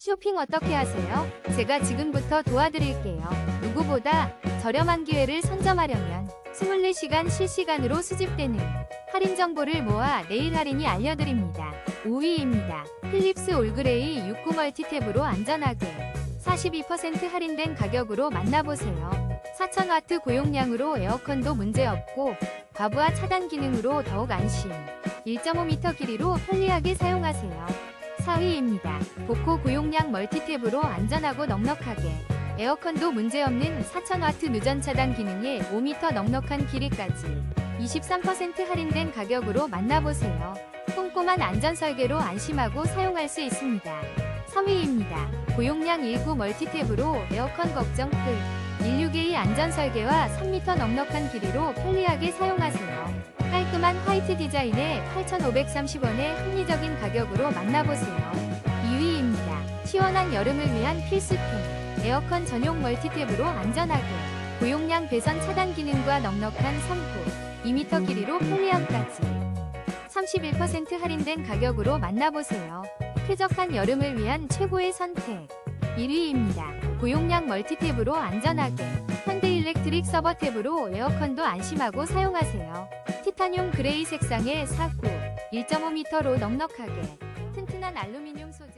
쇼핑 어떻게 하세요? 제가 지금부터 도와드릴게요. 누구보다 저렴한 기회를 선점하려면 24시간 실시간으로 수집되는 할인 정보를 모아 내일 할인이 알려드립니다. 5위입니다. 필립스 올그레이 69 멀티탭으로 안전하게 42% 할인된 가격으로 만나보세요. 4000와트 고용량으로 에어컨도 문제없고 과부하 차단 기능으로 더욱 안심. 1.5m 길이로 편리하게 사용하세요. 4위입니다. 보코 고용량 멀티탭으로 안전하고 넉넉하게 에어컨도 문제없는 4000와트 누전 차단 기능에 5m 넉넉한 길이까지 23% 할인된 가격으로 만나보세요. 꼼꼼한 안전 설계로 안심하고 사용할 수 있습니다. 3위입니다. 고용량 19 멀티탭으로 에어컨 걱정 끝. 16A 안전 설계와 3m 넉넉한 길이로 편리하게 사용하세요. 깔끔한 화이트 디자인에 8,530원의 합리적인 가격으로 만나보세요. 2위입니다. 시원한 여름을 위한 필수템. 에어컨 전용 멀티탭으로 안전하게. 고용량 배선 차단 기능과 넉넉한 선풍. 2m 길이로 편리함까지. 31% 할인된 가격으로 만나보세요. 쾌적한 여름을 위한 최고의 선택. 1위입니다. 고용량 멀티탭으로 안전하게. 현대일렉트릭 서버 탭으로 에어컨도 안심하고 사용하세요. 티타늄 그레이 색상의 49, 1.5m로 넉넉하게. 튼튼한 알루미늄 소재와